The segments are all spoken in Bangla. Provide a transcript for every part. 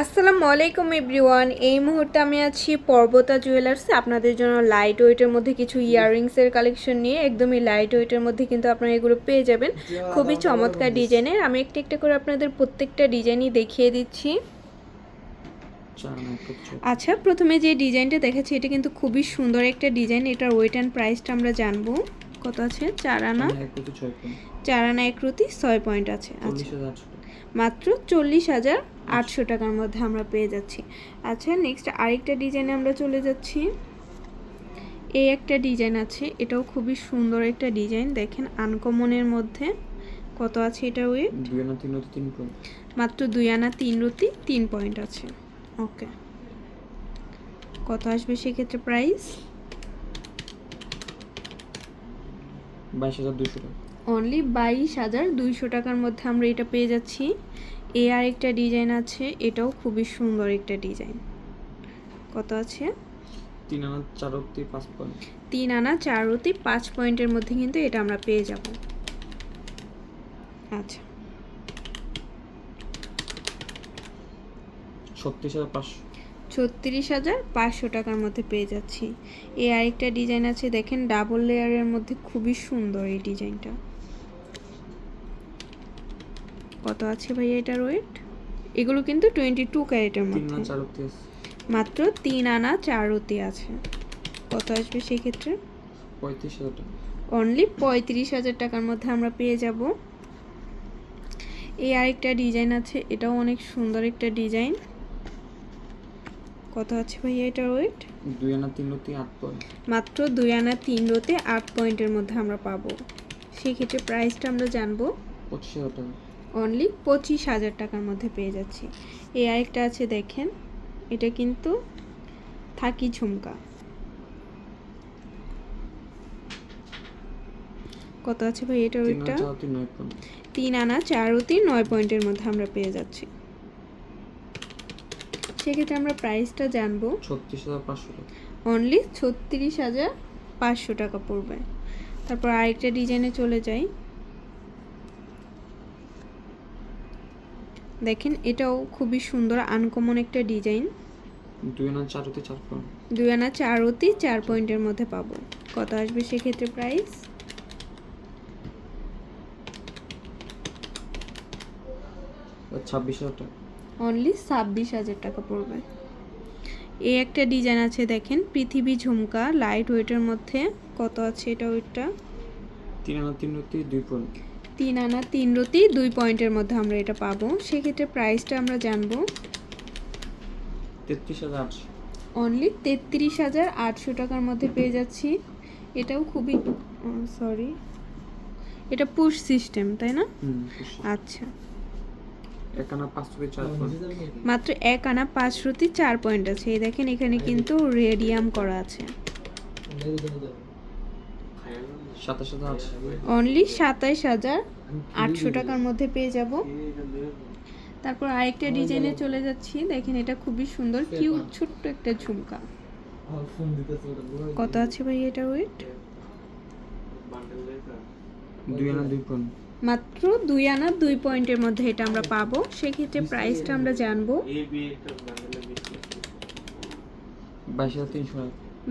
আসসালামু আলাইকুম এভরিওয়ান। এই মুহূর্তে আমি আছি পর্বতা জুয়েলার্সে। আপনাদের জন্য লাইট ওয়েটের মধ্যে কিছু ইয়াররিংসের কালেকশন নিয়ে। একদমই লাইট ওয়েটের মধ্যে কিন্তু আপনারা এগুলো পেয়ে যাবেন। খুবই চমৎকার ডিজাইনের আমি একটা একটা করে আপনাদের প্রত্যেকটা ডিজাইনই দেখিয়ে দিচ্ছি। আচ্ছা প্রথমে যে ডিজাইনটা দেখাচ্ছি এটা কিন্তু খুবই সুন্দর একটা ডিজাইন এটার ওয়েট অ্যান্ড প্রাইসটা আমরা জানব। কত আছে? চার আনা? চার আনা এক রুতি ছয় পয়েন্ট আছে। আচ্ছা। মাত্র চল্লিশ হাজার আটশো টাকার মধ্যে আমরা পেয়ে যাচ্ছি। আচ্ছা নেক্সট আরেকটা ডিজাইনে আমরা চলে যাচ্ছি। এই একটা ডিজাইন আছে এটাও খুবই সুন্দর একটা ডিজাইন দেখেন আনকমনের মধ্যে কত আছে এটা ওয়েট মাত্র দুই আনা তিন রুতি তিন পয়েন্ট আছে। ওকে কত আসবে সেক্ষেত্রে প্রাইস বাইশ হাজার দুশো টাকা। অনলি বাইশ হাজার দুইশো টাকার মধ্যে আমরা এটা পেয়ে যাচ্ছি। এ আরেকটা ডিজাইন আছে এটাও খুবই সুন্দর একটা ডিজাইন। কত আছে? তিন আনা চার রতি পাঁচ পয়েন্ট। তিন আনা চার রতি পাঁচ পয়েন্টের মধ্যে কিন্তু এটা আমরা পেয়ে যাব। আচ্ছা। ছত্রিশ হাজার পাঁচশো। ছত্রিশ হাজার পাঁচশো টাকার মধ্যে পেয়ে যাচ্ছি। এই আরেকটা ডিজাইন আছে দেখেন ডাবল লেয়ারের মধ্যে খুবই সুন্দর এই ডিজাইনটা। কত আছে ভাইয়া এটার ওয়েট এগুলো কিন্তু টোয়েন্টি টু ক্যারেটের মধ্যে। মাত্র তিন আনা চার রতি আছে। কত আসবে সেক্ষেত্রে পঁয়ত্রিশ হাজার টাকা। অনলি পঁয়ত্রিশ হাজার টাকার মধ্যে আমরা পেয়ে যাব। এই আরেকটা ডিজাইন আছে এটাও অনেক সুন্দর একটা ডিজাইন। কত আছে ভাইয়া এটার ওয়েট দুই আনা তিন রতি আট পয়েন্ট মাত্র দুই আনা তিন রোতে আট পয়েন্টের মধ্যে আমরা পাবো। সেক্ষেত্রে প্রাইসটা আমরা জানব। পঁচিশ হাজার টাকা। অনলি পঁচিশ হাজার টাকার মধ্যে পেয়ে যাচ্ছি। এই আরেকটা আছে দেখেন এটা কিন্তু থাকি ঝুমকা। কত আছে ভাই এটা তিন ওইটা? তিন আনা চার অতি নয় পয়েন্টের মধ্যে আমরা পেয়ে যাচ্ছি। সেক্ষেত্রে আমরা প্রাইসটা জানব। ছত্রিশ হাজার পাঁচশো অনলি ছত্রিশ হাজার পাঁচশো টাকা পড়বে। তারপর আরেকটা ডিজাইনে চলে যাই। দেখেন এটাও খুবই সুন্দর আনকমন একটা ডিজাইন দুই আনা চার রতি চার পয়েন্ট দুই আনা চার পয়েন্টের মধ্যে পাবো। কত আসবে সেক্ষেত্রে প্রাইস ছাব্বিশ হাজার টাকা। অনলি ছাব্বিশ হাজার টাকা পড়বে। এই একটা ডিজাইন আছে দেখেন পৃথিবী ঝুমকা লাইট ওয়েটের মধ্যে। কত আছে এটা ওয়েটটা তিন আনা তিন দুই পয়েন্ট তিন আনা তিন রতি দুই পয়েন্টের মধ্যে আমরা এটা পাবো। সেক্ষেত্রে প্রাইসটা আমরা জানব তেত্রিশ হাজার অনলি তেত্রিশ হাজার আটশো টাকার মধ্যে পেয়ে যাচ্ছি। এটাও খুবই সরি এটা পুশ সিস্টেম তাই না? আচ্ছা। মাত্র এক আনা পাঁচ রতি চার পয়েন্ট আছে। এই দেখেন এখানে কিন্তু রেডিয়াম করা আছে। অনলি সাতাইশ হাজার আটশো টাকার মধ্যে পেয়ে যাব। তারপর আরেকটা ডিজাইনে চলে যাচ্ছি। দেখেন এটা খুবই সুন্দর কিউট ছোট্ট একটা ঝুমকা। কত আছে ভাই এটা ওয়েট মাত্র দুই আনা দুই পয়েন্টের মধ্যে এটা আমরা পাবো। সেক্ষেত্রে প্রাইসটা আমরা জানব।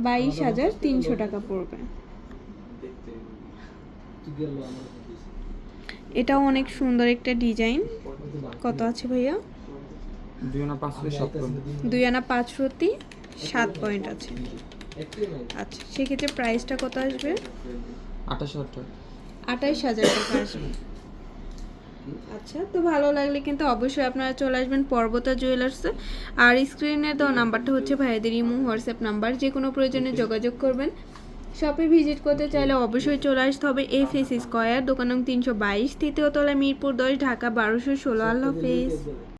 বাইশ হাজার তিনশো টাকা পড়বে। এটাও অনেক সুন্দর একটা ডিজাইন। কত আছে ভাইয়া? দুই আনা পাঁচ রতি সাত পয়েন্ট। দুই আনা পাঁচ সাত পয়েন্ট আছে। আচ্ছা সেক্ষেত্রে প্রাইসটা কত আসবে? আঠাশ হাজার টাকা। আঠাইশ হাজার টাকা আসবে। আচ্ছা তো ভালো লাগলে কিন্তু অবশ্যই আপনারা চলে আসবেন পর্বতা জুয়েলার্সে আর স্ক্রিনে দেওয়া নাম্বারটা হচ্ছে ভাইয়াদের ইমো হোয়াটসঅ্যাপ নাম্বার যে কোনো প্রয়োজনে যোগাযোগ করবেন। শপে ভিজিট করতে চাইলে অবশ্যই চলে আসতে হবে এফ এস স্কোয়ার দোকান নং তিনশো বাইশ তৃতীয়তলা মিরপুর দশ, ঢাকা বারোশো ষোলো, আল্লাহ